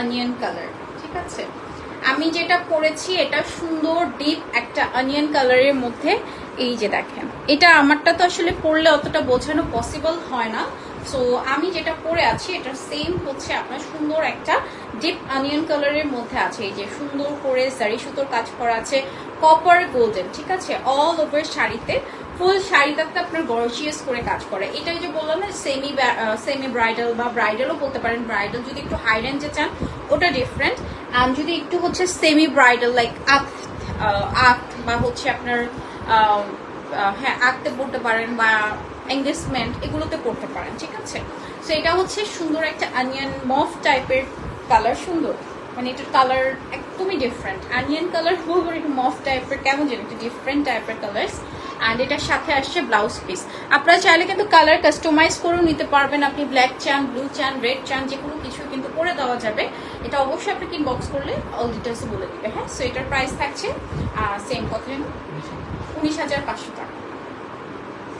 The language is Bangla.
অনিয়ন কালার ঠিক আছে? আমি যেটা পরেছি এটা সুন্দর ডিপ একটা অনিয়ন কালারের মধ্যে, এই যে দেখেন। এটা আমারটা তো আসলে পরলে অতটা বোঝানো পসিবল হয় না। সো আমি যেটা পরে আছি, এটা সেম হচ্ছে আপনার সুন্দর একটা ডিপ অনিয়ন কালারের মধ্যে আছে। এই যে সুন্দর করে সারি সুতোর কাজ করা আছে কপার গোল্ডেন ঠিক আছে? অল ওভার শাড়িতে ফুল শাড়িটাতে আপনার গর্জিয়াস করে কাজ করে। এটা যে বললাম না সেমি সেমি ব্রাইডাল বা ব্রাইডালও বলতে পারেন। ব্রাইডাল যদি একটু হাই রেঞ্জে চান, ওটা ডিফারেন্ট অ্যান্ড যদি একটু হচ্ছে সেমি ব্রাইডাল লাইক আক আক বা হচ্ছে আপনার হ্যাঁ আঁকতে পড়তে পারেন বা এঙ্গেজমেন্ট এগুলোতে করতে পারেন, ঠিক আছে? সো এটা হচ্ছে সুন্দর একটা অনিয়ন মফ টাইপের কালার সুন্দর। মানে এটার কালার একদমই ডিফারেন্ট অনিয়ন কালার বলব একটু মফ টাইপের কেমন যেন একটু ডিফারেন্ট টাইপের কালার্স অ্যান্ড এটার সাথে আসছে ব্লাউজ পিস আপনারা চাইলে কিন্তু কালার কাস্টমাইজ করেও নিতে পারবেন। আপনি ব্ল্যাক চান ব্লু চান রেড চান, যে কোনো কিছু কিন্তু করে দেওয়া যাবে। এটা অবশ্যই আপনি কিন বক্স করলে অল ডিটেলস বলে দিবে হ্যাঁ? সো এটার প্রাইস থাকছে সেম কথা, উনিশ হাজার পাঁচশো টাকা।